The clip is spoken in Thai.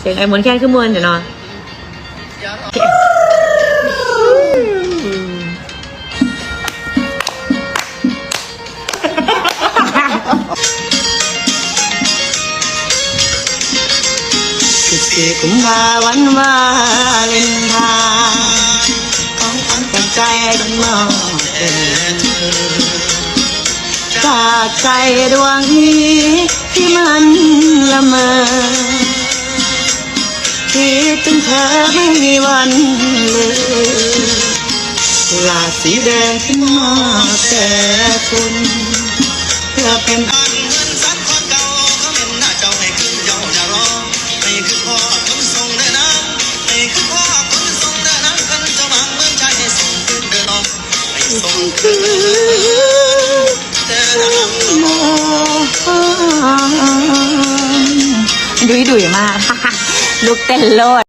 เสียงไอ้มวนแค่ขึ้นมวนเดี๋ยวนอนสิบสี่กุมภาวันวาเลนไทน์ของขวัญจากใจจนมอบแด่เธอจากใจดวงนี้ที่มันละเมอ คิดถึงเธอไม่มีวันลืมลาสีแดงที่มอบแด่คุณเพื่อเป็นบ้านเงินสันคนเก่าเขาเป็นหน้าเจ้าให้ขึ้นเจ้าจะรอให้ขึ้นพ่อคนส่งเดินน้ำให้ขึ้นพ่อคนส่งเดินน้ำกันจ้าบางเมือให้ส่งขึ้นเดินน้องให้ส่งขึ้นเดินน้ำดุยดุยมาก ลูกเต้นโลด